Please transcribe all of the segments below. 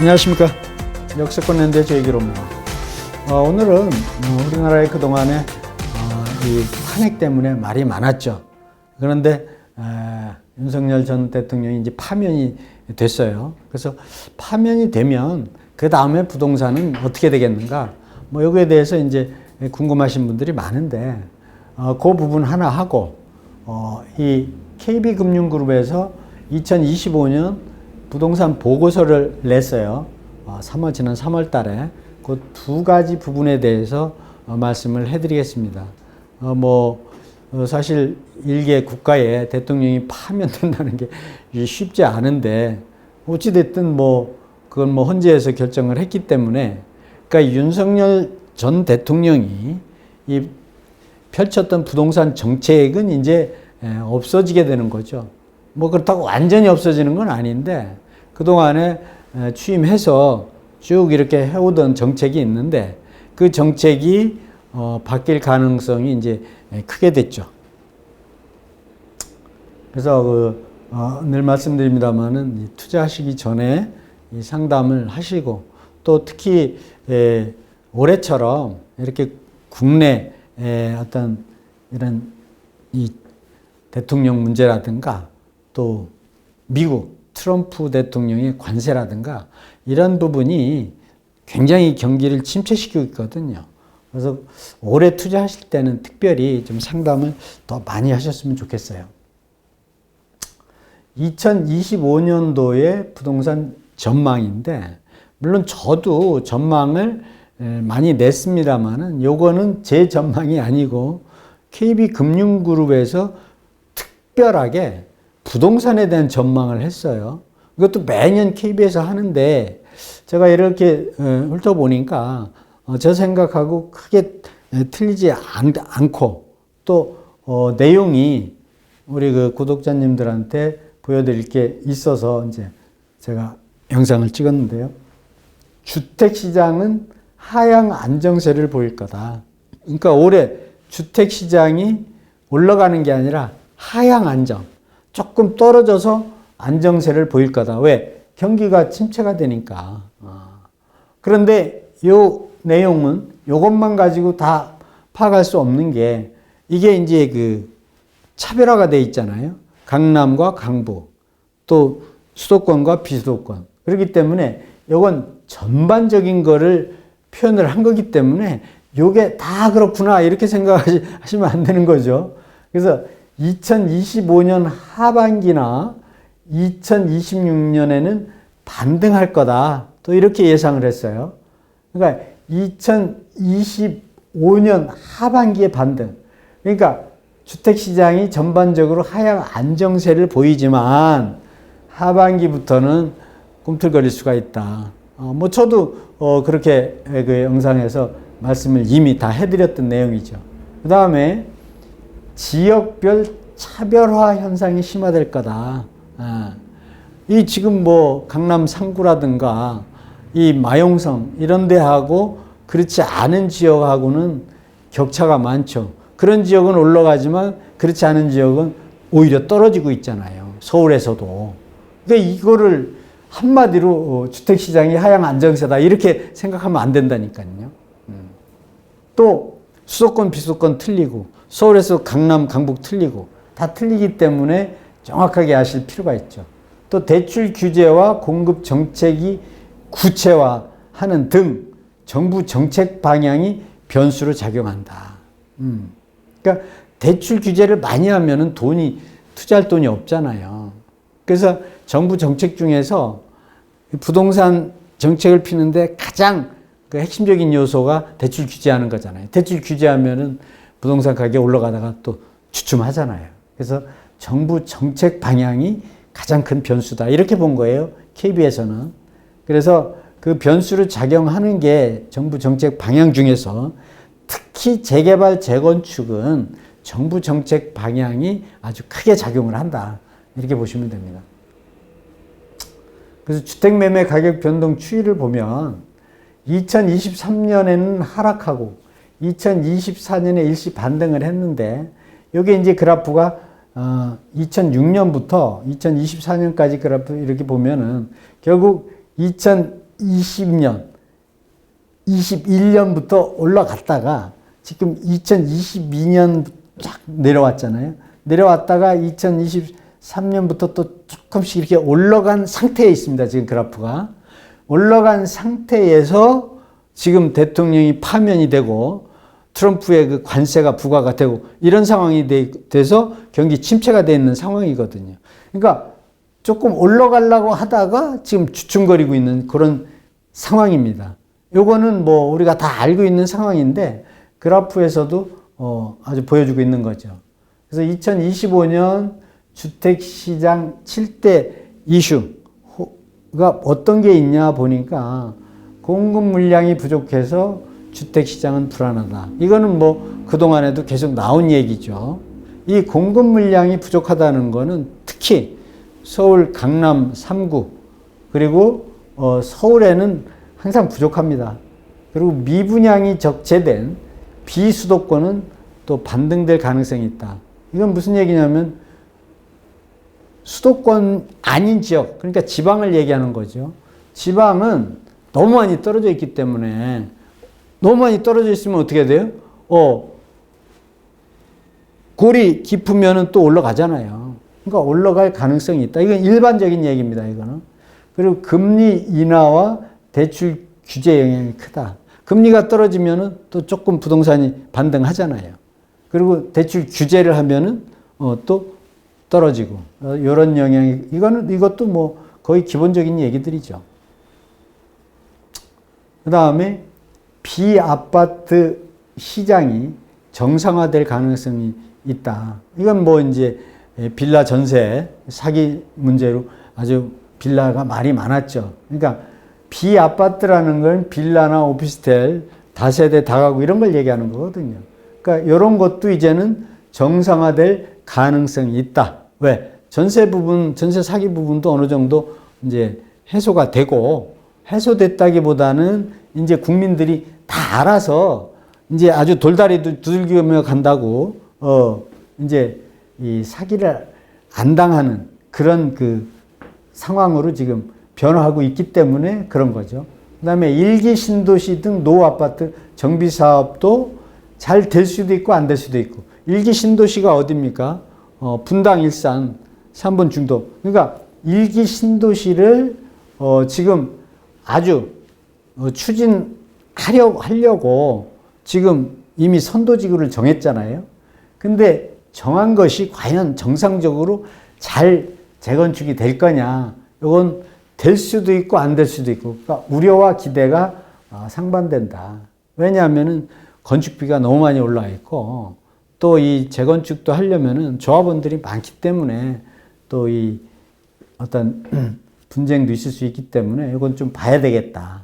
안녕하십니까. 역세권 랜드의 얘기로입니다. 어, 오늘은 어, 우리나라의 그동안에 어, 이 탄핵 때문에 말이 많았죠. 그런데 에, 윤석열 전 대통령이 이제 파면이 됐어요. 그래서 파면이 되면 그 다음에 부동산은 어떻게 되겠는가? 뭐 여기에 대해서 이제 궁금하신 분들이 많은데 어, 그 부분 하나 하고 어, 이 KB금융그룹에서 2025년 부동산 보고서를 냈어요. 어, 3월 지난 3월 달에 그 두 가지 부분에 대해서 어, 말씀을 해드리겠습니다. 어, 뭐 어, 사실 일개 국가에 대통령이 파면된다는 게 쉽지 않은데 어찌 됐든 뭐 그건 뭐 헌재에서 결정을 했기 때문에 그러니까 윤석열 전 대통령이 이 펼쳤던 부동산 정책은 이제 에, 없어지게 되는 거죠. 뭐 그렇다고 완전히 없어지는 건 아닌데 그동안에 에, 취임해서 쭉 이렇게 해오던 정책이 있는데 그 정책이 어, 바뀔 가능성이 이제 에, 크게 됐죠. 그래서 그, 어, 늘 말씀드립니다만은 투자하시기 전에 이 상담을 하시고 또 특히 에, 올해처럼 이렇게 국내 에, 어떤 이런 이 대통령 문제라든가 또 미국 트럼프 대통령의 관세라든가 이런 부분이 굉장히 경기를 침체시키고 있거든요. 그래서 올해 투자하실 때는 특별히 좀 상담을 더 많이 하셨으면 좋겠어요. 2025년도의 부동산 전망인데 물론 저도 전망을 많이 냈습니다만은 요거는 제 전망이 아니고 KB금융그룹에서 특별하게 부동산에 대한 전망을 했어요. 이것도 매년 KB에서 하는데 제가 이렇게 훑어보니까 어, 저 생각하고 크게 틀리지 않고 또 어, 내용이 우리 그 구독자님들한테 보여드릴 게 있어서 이제 제가 영상을 찍었는데요. 주택 시장은 하향 안정세를 보일 거다. 그러니까 올해 주택 시장이 올라가는 게 아니라 하향 안정. 조금 떨어져서 안정세를 보일 거다. 왜? 경기가 침체가 되니까. 그런데 요 내용은 요것만 가지고 다 파악할 수 없는 게 이게 이제 그 차별화가 돼 있잖아요. 강남과 강북, 또 수도권과 비수도권. 그렇기 때문에 요건 전반적인 거를 표현을 한 거기 때문에 요게 다 그렇구나 이렇게 생각하시면 안 되는 거죠. 그래서 2025년 하반기나 2026년에는 반등할 거다. 또 이렇게 예상을 했어요. 그러니까 2025년 하반기에 반등. 그러니까 주택 시장이 전반적으로 하향 안정세를 보이지만 하반기부터는 꿈틀거릴 수가 있다. 어, 뭐 저도 어, 그렇게 그 영상에서 말씀을 이미 다 해드렸던 내용이죠. 그 다음에 지역별 차별화 현상이 심화될 거다. 아, 이 지금 뭐 강남 상구라든가 이 마용성 이런 데하고 그렇지 않은 지역하고는 격차가 많죠. 그런 지역은 올라가지만 그렇지 않은 지역은 오히려 떨어지고 있잖아요. 서울에서도. 그러니까 이거를 한마디로 주택시장이 하향 안정세다 이렇게 생각하면 안 된다니까요. 또 수도권 비수도권 틀리고 서울에서 강남 강북 틀리고 다 틀리기 때문에 정확하게 아실 필요가 있죠. 또 대출 규제와 공급 정책이 구체화하는 등 정부 정책 방향이 변수로 작용한다. 음. 그러니까 대출 규제를 많이 하면은 돈이 투자할 돈이 없잖아요. 그래서 정부 정책 중에서 부동산 정책을 피는데 가장 그 핵심적인 요소가 대출 규제하는 거잖아요. 대출 규제하면은 부동산 가격이 올라가다가 또 주춤하잖아요. 그래서 정부 정책 방향이 가장 큰 변수다. 이렇게 본 거예요. KB에서는. 그래서 그 변수를 작용하는 게 정부 정책 방향 중에서 특히 재개발, 재건축은 정부 정책 방향이 아주 크게 작용을 한다. 이렇게 보시면 됩니다. 그래서 주택 매매 가격 변동 추이를 보면 2023년에는 하락하고 2024년에 일시 반등을 했는데 이게 이제 그래프가 어, 2006년부터 2024년까지 그래프 이렇게 보면은 결국 2020년, 21년부터 올라갔다가 지금 2022년 쫙 내려왔잖아요. 내려왔다가 2023년부터 또 조금씩 이렇게 올라간 상태에 있습니다. 지금 그래프가. 올라간 상태에서 지금 대통령이 파면이 되고 트럼프의 그 관세가 부과가 되고 이런 상황이 돼, 돼서 경기 침체가 돼 있는 상황이거든요. 그러니까 조금 올라가려고 하다가 지금 주춤거리고 있는 그런 상황입니다. 요거는 뭐 우리가 다 알고 있는 상황인데 그래프에서도 어 아주 보여주고 있는 거죠. 그래서 2025년 주택시장 7대 이슈가 어떤 게 있냐 보니까 공급 물량이 부족해서 주택 시장은 불안하다. 이거는 뭐 그동안에도 계속 나온 얘기죠. 이 공급 물량이 부족하다는 거는 특히 서울 강남 3구 그리고 어 서울에는 항상 부족합니다. 그리고 미분양이 적재된 비수도권은 또 반등될 가능성이 있다. 이건 무슨 얘기냐면 수도권 아닌 지역, 그러니까 지방을 얘기하는 거죠. 지방은 너무 많이 떨어져 있기 때문에 너무 많이 떨어져 있으면 어떻게 돼요? 어, 골이 깊으면 또 올라가잖아요. 그러니까 올라갈 가능성이 있다. 이건 일반적인 얘기입니다. 이거는. 그리고 금리 인하와 대출 규제 영향이 크다. 금리가 떨어지면은 또 조금 부동산이 반등하잖아요. 그리고 대출 규제를 하면은 어, 또 떨어지고 어, 이런 영향이 이거는 이것도 뭐 거의 기본적인 얘기들이죠. 그 다음에 비아파트 시장이 정상화될 가능성이 있다. 이건 뭐 이제 빌라 전세 사기 문제로 아주 빌라가 말이 많았죠. 그러니까 비아파트라는 건 빌라나 오피스텔, 다세대, 다가구 이런 걸 얘기하는 거거든요. 그러니까 이런 것도 이제는 정상화될 가능성이 있다. 왜? 전세 부분, 전세 사기 부분도 어느 정도 이제 해소가 되고 해소됐다기보다는 이제 국민들이 다 알아서 이제 아주 돌다리도 두들기며 간다고 어 이제 이 사기를 안 당하는 그런 그 상황으로 지금 변화하고 있기 때문에 그런 거죠. 그다음에 일기 신도시 등 노후 아파트 정비 사업도 잘 될 수도 있고 안 될 수도 있고 일기 신도시가 어디입니까? 어, 분당 일산 3번 중도. 그러니까 일기 신도시를 어, 지금 아주 어, 추진하려고 하려고 지금 이미 선도지구를 정했잖아요. 근데 정한 것이 과연 정상적으로 잘 재건축이 될 거냐? 이건 될 수도 있고 안 될 수도 있고 그러니까 우려와 기대가 어, 상반된다. 왜냐하면은 건축비가 너무 많이 올라 있고 또 이 재건축도 하려면은 조합원들이 많기 때문에 또 이 어떤 분쟁도 있을 수 있기 때문에 이건 좀 봐야 되겠다.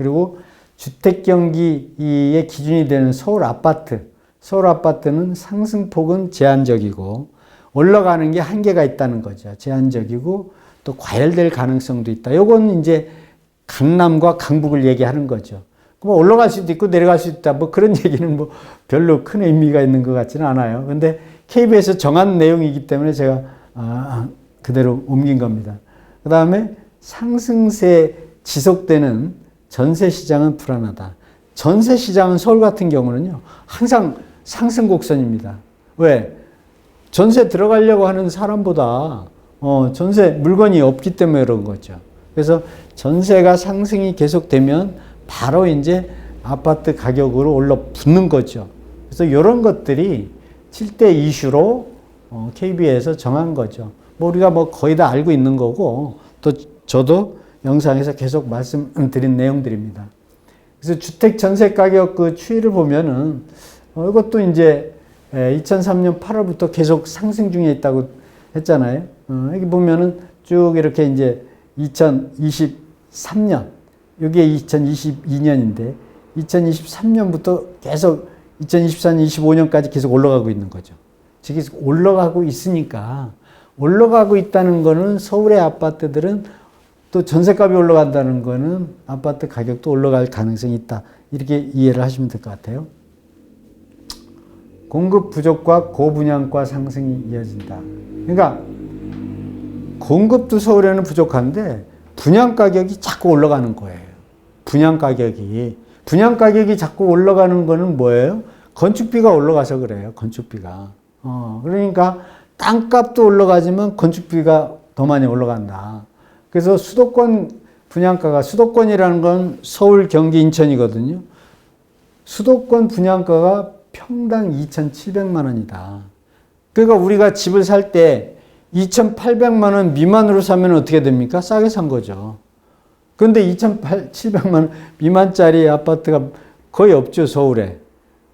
그리고 주택 경기의 기준이 되는 서울 아파트, 서울 아파트는 상승폭은 제한적이고 올라가는 게 한계가 있다는 거죠. 제한적이고 또 과열될 가능성도 있다. 요건 이제 강남과 강북을 얘기하는 거죠. 뭐 올라갈 수도 있고 내려갈 수도 있다. 뭐 그런 얘기는 뭐 별로 큰 의미가 있는 것 같지는 않아요. 근데 KB에서 정한 내용이기 때문에 제가 아, 그대로 옮긴 겁니다. 그 다음에 상승세 지속되는 전세 시장은 불안하다. 전세 시장은 서울 같은 경우는요, 항상 상승 곡선입니다. 왜? 전세 들어가려고 하는 사람보다 어, 전세 물건이 없기 때문에 그런 거죠. 그래서 전세가 상승이 계속되면 바로 이제 아파트 가격으로 올라 붙는 거죠. 그래서 이런 것들이 7대 이슈로 어, KB에서 정한 거죠. 뭐 우리가 뭐 거의 다 알고 있는 거고 또 저도 영상에서 계속 말씀드린 내용들입니다. 그래서 주택 전세 가격 그 추이를 보면은 어, 이것도 이제 2003년 8월부터 계속 상승 중에 있다고 했잖아요. 어, 여기 보면은 쭉 이렇게 이제 2023년, 여기에 2022년인데 2023년부터 계속 2024년, 25년까지 계속 올라가고 있는 거죠. 지금 올라가고 있으니까 올라가고 있다는 거는 서울의 아파트들은 또 전세값이 올라간다는 거는 아파트 가격도 올라갈 가능성이 있다. 이렇게 이해를 하시면 될 것 같아요. 공급 부족과 고분양가 상승이 이어진다. 그러니까 공급도 서울에는 부족한데 분양 가격이 자꾸 올라가는 거예요. 분양 가격이. 분양 가격이 자꾸 올라가는 거는 뭐예요? 건축비가 올라가서 그래요. 건축비가. 어, 그러니까 땅값도 올라가지만 건축비가 더 많이 올라간다. 그래서 수도권 분양가가 수도권이라는 건 서울, 경기, 인천이거든요. 수도권 분양가가 평당 2,700만 원이다. 그러니까 우리가 집을 살 때 2,800만 원 미만으로 사면 어떻게 됩니까? 싸게 산 거죠. 그런데 2,700만 원 미만짜리 아파트가 거의 없죠, 서울에.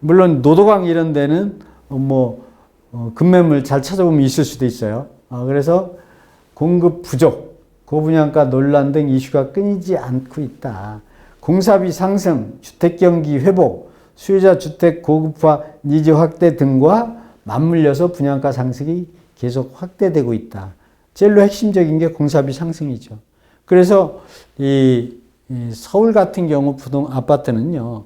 물론 노도강 이런 데는 뭐 어, 급매물 잘 찾아보면 있을 수도 있어요. 아, 그래서 공급 부족, 고분양가 논란 등 이슈가 끊이지 않고 있다. 공사비 상승, 주택 경기 회복, 수요자 주택 고급화 니즈 확대 등과 맞물려서 분양가 상승이 계속 확대되고 있다. 제일로 핵심적인 게 공사비 상승이죠. 그래서 이, 이 서울 같은 경우 부동 아파트는요.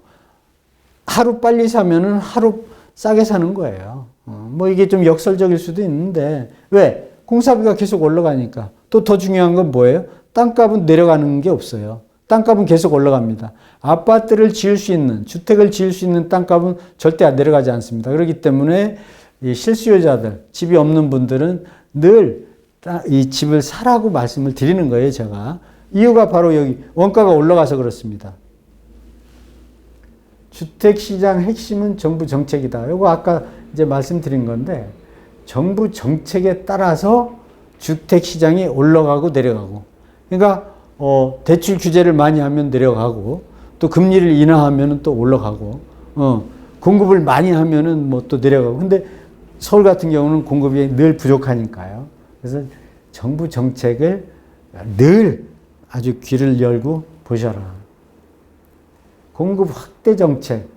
하루 빨리 사면은 하루 싸게 사는 거예요. 어, 뭐 이게 좀 역설적일 수도 있는데 왜? 공사비가 계속 올라가니까. 또 더 중요한 건 뭐예요? 땅값은 내려가는 게 없어요. 땅값은 계속 올라갑니다. 아파트를 지을 수 있는, 주택을 지을 수 있는 땅값은 절대 안 내려가지 않습니다. 그렇기 때문에 이 실수요자들, 집이 없는 분들은 늘 이 집을 사라고 말씀을 드리는 거예요, 제가. 이유가 바로 여기 원가가 올라가서 그렇습니다. 주택 시장 핵심은 정부 정책이다. 이거 아까 이제 말씀드린 건데, 정부 정책에 따라서 주택 시장이 올라가고 내려가고. 그러니까, 어, 대출 규제를 많이 하면 내려가고, 또 금리를 인하하면 또 올라가고, 어, 공급을 많이 하면은 뭐 또 내려가고. 근데 서울 같은 경우는 공급이 늘 부족하니까요. 그래서 정부 정책을 늘 아주 귀를 열고 보셔라. 공급 확대 정책.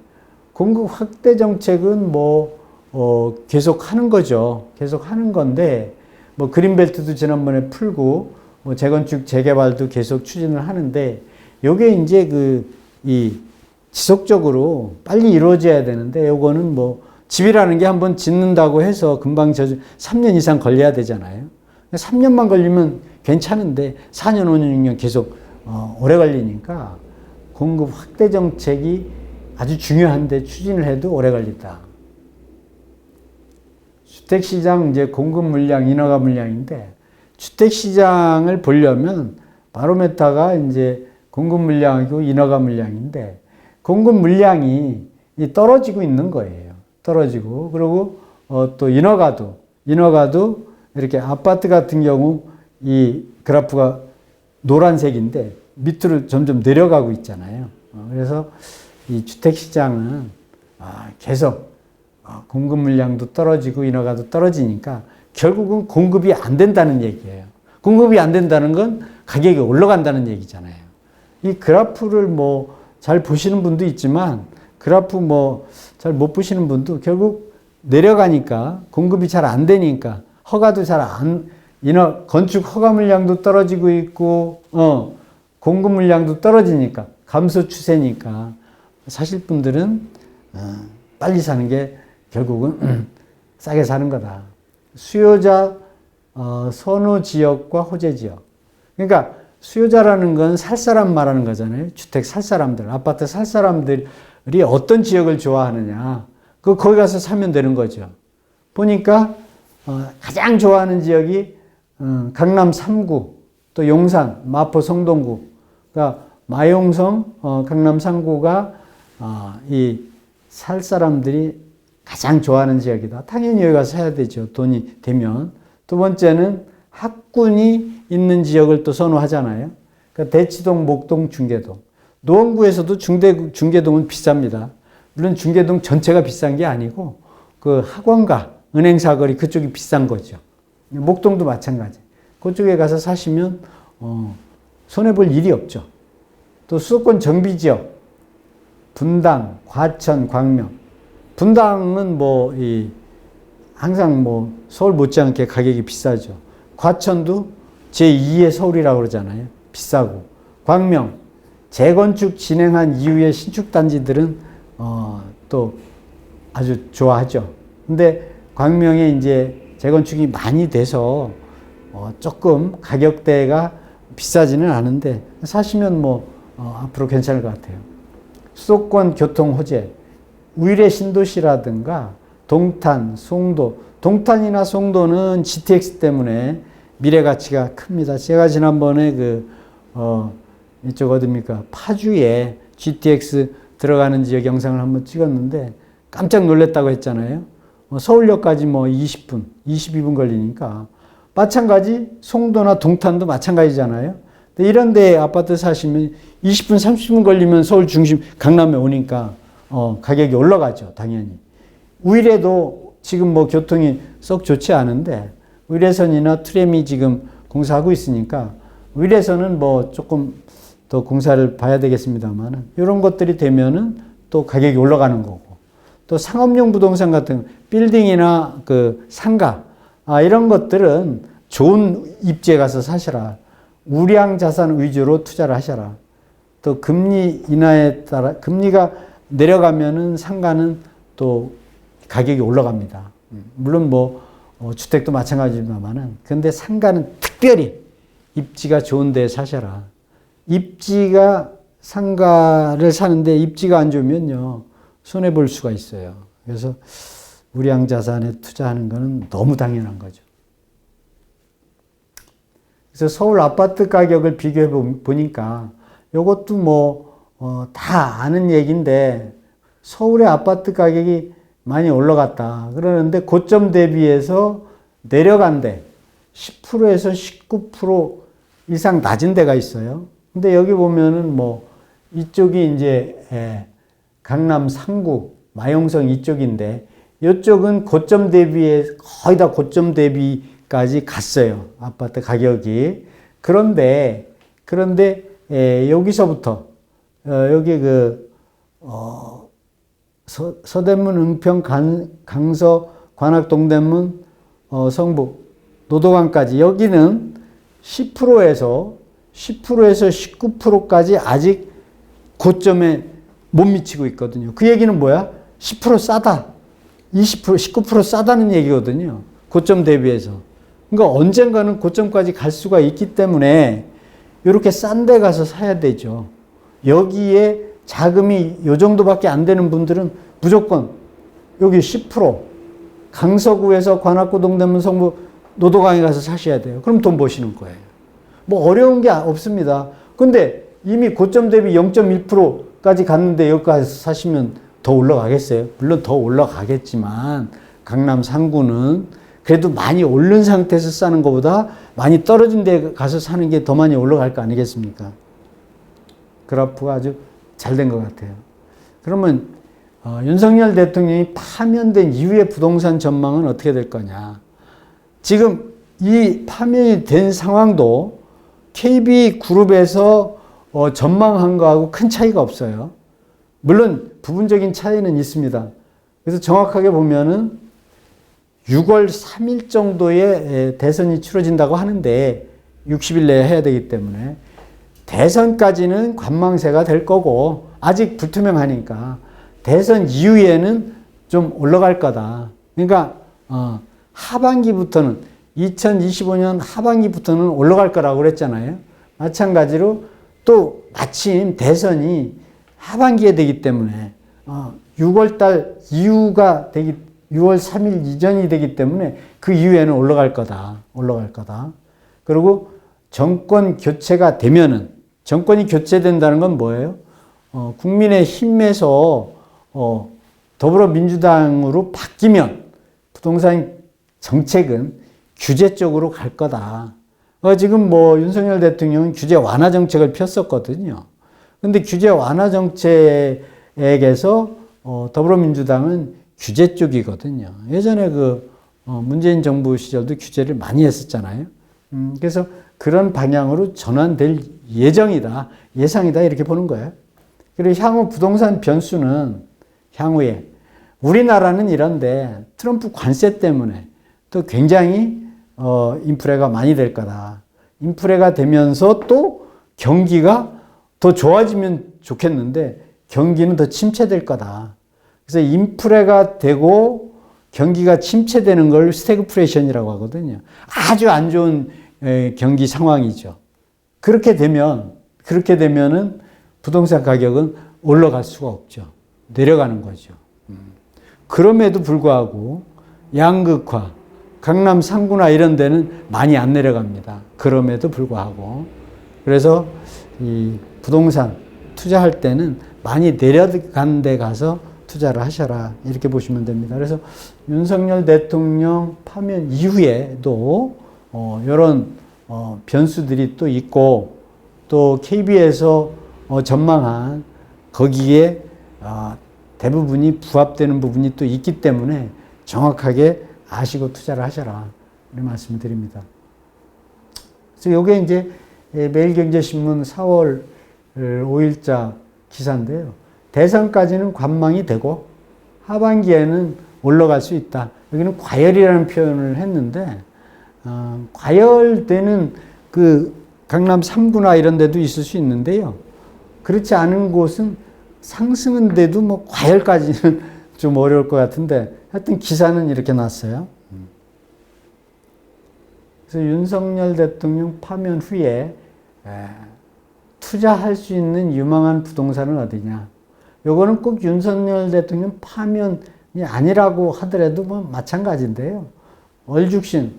공급 확대 정책은 뭐, 어, 계속 하는 거죠. 계속 하는 건데, 뭐, 그린벨트도 지난번에 풀고, 뭐, 재건축, 재개발도 계속 추진을 하는데, 요게 이제 그, 이, 지속적으로 빨리 이루어져야 되는데, 요거는 뭐, 집이라는 게 한번 짓는다고 해서 금방 저 3년 이상 걸려야 되잖아요. 3년만 걸리면 괜찮은데 4년, 5년, 6년 계속 어, 오래 걸리니까 공급 확대 정책이 아주 중요한데 추진을 해도 오래 걸린다. 주택시장 이제 공급 물량, 인허가 물량인데 주택시장을 보려면 바로메타가 이제 공급 물량이고 인허가 물량인데 공급 물량이 떨어지고 있는 거예요. 떨어지고 그리고 어, 또 인허가도 인허가도 이렇게 아파트 같은 경우 이 그래프가 노란색인데 밑으로 점점 내려가고 있잖아요. 어, 그래서 이 주택 시장은 아, 계속 어, 공급 물량도 떨어지고 인허가도 떨어지니까 결국은 공급이 안 된다는 얘기예요. 공급이 안 된다는 건 가격이 올라간다는 얘기잖아요. 이 그래프를 뭐 잘 보시는 분도 있지만 그래프 뭐 잘 못 보시는 분도 결국 내려가니까 공급이 잘 안 되니까 허가도 잘 안, 인허, 건축 허가 물량도 떨어지고 있고, 어, 공급 물량도 떨어지니까, 감소 추세니까, 사실 분들은, 어, 빨리 사는 게 결국은 싸게 사는 거다. 수요자, 어, 선호 지역과 호재 지역. 그러니까 수요자라는 건 살 사람 말하는 거잖아요. 주택 살 사람들, 아파트 살 사람들이 어떤 지역을 좋아하느냐. 그, 거기 가서 사면 되는 거죠. 보니까 어, 가장 좋아하는 지역이 어, 강남 3구, 또 용산, 마포 성동구, 그러니까 마용성, 어, 강남 3구가 어, 이살 사람들이 가장 좋아하는 지역이다. 당연히 여기 가서 사야 되죠. 돈이 되면. 두 번째는 학군이 있는 지역을 또 선호하잖아요. 그러니까 대치동, 목동, 중계동. 노원구에서도 중대, 중계동은 비쌉니다. 물론 중계동 전체가 비싼 게 아니고 그 학원가, 은행 사거리 그쪽이 비싼 거죠. 목동도 마찬가지. 그쪽에 가서 사시면 어, 손해 볼 일이 없죠. 또 수도권 정비 지역 분당, 과천, 광명. 분당은 뭐 이 항상 뭐 서울 못지않게 가격이 비싸죠. 과천도 제2의 서울이라고 그러잖아요. 비싸고. 광명 재건축 진행한 이후에 신축 단지들은 어, 또 아주 좋아하죠. 근데 광명에 이제 재건축이 많이 돼서 어 조금 가격대가 비싸지는 않은데 사시면 뭐 어, 앞으로 괜찮을 것 같아요. 수도권 교통 호재, 위례 신도시라든가 동탄, 송도, 동탄이나 송도는 GTX 때문에 미래 가치가 큽니다. 제가 지난번에 그, 어, 이쪽 어딥니까? 파주에 GTX 들어가는 지역 영상을 한번 찍었는데 깜짝 놀랐다고 했잖아요. 어, 서울역까지 뭐 20분, 22분 걸리니까. 마찬가지 송도나 동탄도 마찬가지잖아요. 이런 데 아파트 사시면 20분, 30분 걸리면 서울 중심 강남에 오니까 어, 가격이 올라가죠, 당연히. 우일에도 지금 뭐 교통이 썩 좋지 않은데 의뢰선이나 트램이 지금 공사하고 있으니까 의뢰선은 뭐 조금 더 공사를 봐야 되겠습니다만은 이런 것들이 되면은 또 가격이 올라가는 거고 또 상업용 부동산 같은 빌딩이나 그 상가 아 이런 것들은 좋은 입지에 가서 사셔라 우량 자산 위주로 투자를 하셔라 또 금리 인하에 따라 금리가 내려가면은 상가는 또 가격이 올라갑니다. 물론 뭐 어, 주택도 마찬가지입니다만은 근데 상가는 특별히 입지가 좋은 데 사셔라. 입지가 상가를 사는데 입지가 안 좋으면요 손해 볼 수가 있어요. 그래서 우량 자산에 투자하는 것은 너무 당연한 거죠. 그래서 서울 아파트 가격을 비교해 보니까 이것도 뭐, 어, 다 아는 얘기인데 서울의 아파트 가격이 많이 올라갔다. 그러는데 고점 대비해서 내려간데 10%에서 19% 이상 낮은 데가 있어요. 근데 여기 보면은 뭐 이쪽이 이제 예, 강남 상구, 마용성 이쪽인데 이쪽은 고점 대비에 거의 다 고점 대비까지 갔어요. 아파트 가격이. 그런데 그런데 예, 여기서부터 어, 여기 그 어, 서, 서대문, 은평, 간, 강서, 관악, 동대문, 어, 성북, 노도강까지 여기는 10%에서 10%에서 19%까지 아직 고점에 못 미치고 있거든요. 그 얘기는 뭐야? 10% 싸다. 20%, 19% 싸다는 얘기거든요. 고점 대비해서. 그러니까 언젠가는 고점까지 갈 수가 있기 때문에 이렇게 싼 데 가서 사야 되죠. 여기에 자금이 요 정도밖에 안 되는 분들은 무조건 여기 10% 강서구에서 관악구 동대문 성부 노도강에 가서 사셔야 돼요. 그럼 돈 버시는 거예요. 뭐 어려운 게 없습니다. 근데 이미 고점 대비 0.1%까지 갔는데 여기까지 사시면 더 올라가겠어요? 물론 더 올라가겠지만 강남 상구는 그래도 많이 오른 상태에서 사는 것보다 많이 떨어진 데 가서 사는 게 더 많이 올라갈 거 아니겠습니까? 그래프가 아주 잘 된 것 같아요. 그러면 어, 윤석열 대통령이 파면된 이후의 부동산 전망은 어떻게 될 거냐? 지금 이 파면이 된 상황도 KB 그룹에서 어, 전망한 거하고 큰 차이가 없어요. 물론 부분적인 차이는 있습니다. 그래서 정확하게 보면은 6월 3일 정도에 대선이 치러진다고 하는데 60일 내에 해야 되기 때문에 대선까지는 관망세가 될 거고 아직 불투명하니까 대선 이후에는 좀 올라갈 거다. 그러니까 어, 하반기부터는 2025년 하반기부터는 올라갈 거라고 그랬잖아요. 마찬가지로 또 마침 대선이 하반기에 되기 때문에 어, 6월 달 이후가 되기 6월 3일 이전이 되기 때문에 그 이후에는 올라갈 거다. 올라갈 거다. 그리고 정권 교체가 되면은 정권이 교체된다는 건 뭐예요? 어, 국민의 힘에서 어, 더불어민주당으로 바뀌면 부동산 정책은 규제 쪽으로 갈 거다. 어, 지금 뭐 윤석열 대통령은 규제 완화 정책을 폈었거든요. 근데 규제 완화 정책에서 어, 더불어민주당은 규제 쪽이거든요. 예전에 그 어, 문재인 정부 시절도 규제를 많이 했었잖아요. 음, 그래서 그런 방향으로 전환될 예정이다, 예상이다 이렇게 보는 거예요. 그리고 향후 부동산 변수는 향후에 우리나라는 이런데 트럼프 관세 때문에 또 굉장히 어, 인프레가 많이 될 거다. 인프레가 되면서 또 경기가 더 좋아지면 좋겠는데 경기는 더 침체될 거다. 그래서 인프레가 되고 경기가 침체되는 걸 스태그프레이션이라고 하거든요. 아주 안 좋은 경기 상황이죠. 그렇게 되면 그렇게 되면은 부동산 가격은 올라갈 수가 없죠. 내려가는 거죠. 음. 그럼에도 불구하고 양극화, 강남 상구나 이런 데는 많이 안 내려갑니다. 그럼에도 불구하고. 그래서 이 부동산 투자할 때는 많이 내려간 데 가서 투자를 하셔라. 이렇게 보시면 됩니다. 그래서 윤석열 대통령 파면 이후에도 어, 이런 어, 변수들이 또 있고 또 KB에서 어, 전망한 거기에 어, 대부분이 부합되는 부분이 또 있기 때문에 정확하게 아시고 투자를 하셔라. 이런 말씀을 드립니다. 그래서 이게 이제 예, 매일경제신문 4월 5일자 기사인데요. 대선까지는 관망이 되고 하반기에는 올라갈 수 있다. 여기는 과열이라는 표현을 했는데 어, 과열되는 그 강남 3구나 이런 데도 있을 수 있는데요. 그렇지 않은 곳은 상승은 돼도 뭐 과열까지는 좀 어려울 것 같은데 하여튼 기사는 이렇게 났어요. 그래서 윤석열 대통령 파면 후에 에, 투자할 수 있는 유망한 부동산은 어디냐? 요거는 꼭 윤석열 대통령 파면이 아니라고 하더라도 뭐 마찬가지인데요. 얼죽신,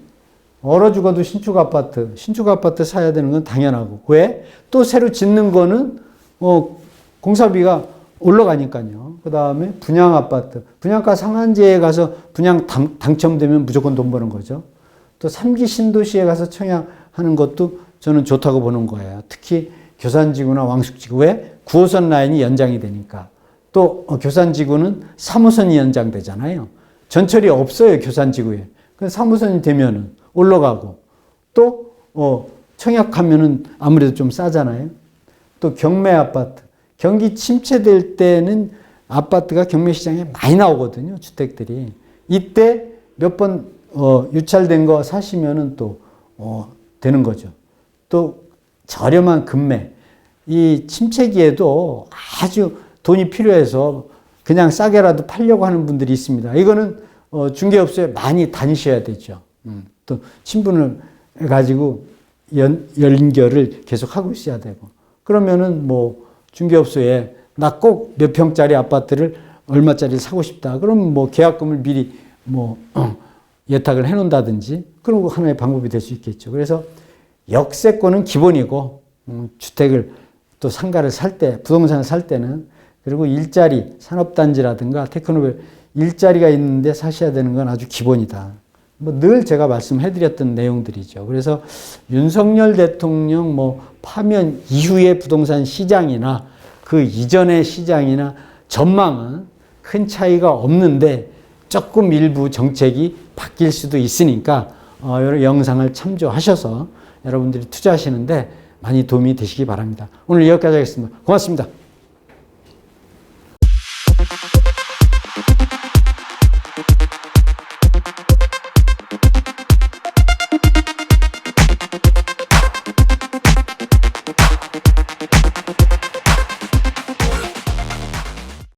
얼어 죽어도 신축 아파트, 신축 아파트 사야 되는 건 당연하고. 왜? 또 새로 짓는 거는 어, 공사비가 올라가니까요. 그 다음에 분양 아파트, 분양가 상한제에 가서 분양 당, 당첨되면 무조건 돈 버는 거죠. 또 3기 신도시에 가서 청약하는 것도 저는 좋다고 보는 거예요. 특히 교산지구나 왕숙지구 왜 9호선 라인이 연장이 되니까 또 어, 교산지구는 3호선이 연장되잖아요. 전철이 없어요 교산지구에. 그 3호선이 되면은 올라가고 또 어, 청약하면은 아무래도 좀 싸잖아요. 또 경매 아파트 경기 침체될 때는 아파트가 경매 시장에 많이 나오거든요 주택들이 이때 몇번 어, 유찰된 거 사시면은 또 어, 되는 거죠. 또 저렴한 금매 이 침체기에도 아주 돈이 필요해서 그냥 싸게라도 팔려고 하는 분들이 있습니다. 이거는 어, 중개업소에 많이 다니셔야 되죠. 음, 또 친분을 가지고 연, 연결을 계속 하고 있어야 되고 그러면은 뭐 중개업소에 나 꼭 몇 평짜리 아파트를 얼마짜리 사고 싶다. 그럼 뭐 계약금을 미리 뭐 어, 예탁을 해놓는다든지 그런 거 하나의 방법이 될 수 있겠죠. 그래서 역세권은 기본이고 음, 주택을 또 상가를 살 때, 부동산을 살 때는 그리고 일자리, 산업단지라든가 테크노벨 일자리가 있는데 사셔야 되는 건 아주 기본이다. 뭐 늘 제가 말씀해드렸던 내용들이죠. 그래서 윤석열 대통령 뭐 파면 이후의 부동산 시장이나 그 이전의 시장이나 전망은 큰 차이가 없는데 조금 일부 정책이 바뀔 수도 있으니까 어, 여러 영상을 참조하셔서 여러분들이 투자하시는데 많이 도움이 되시기 바랍니다. 오늘 여기까지 하겠습니다. 고맙습니다.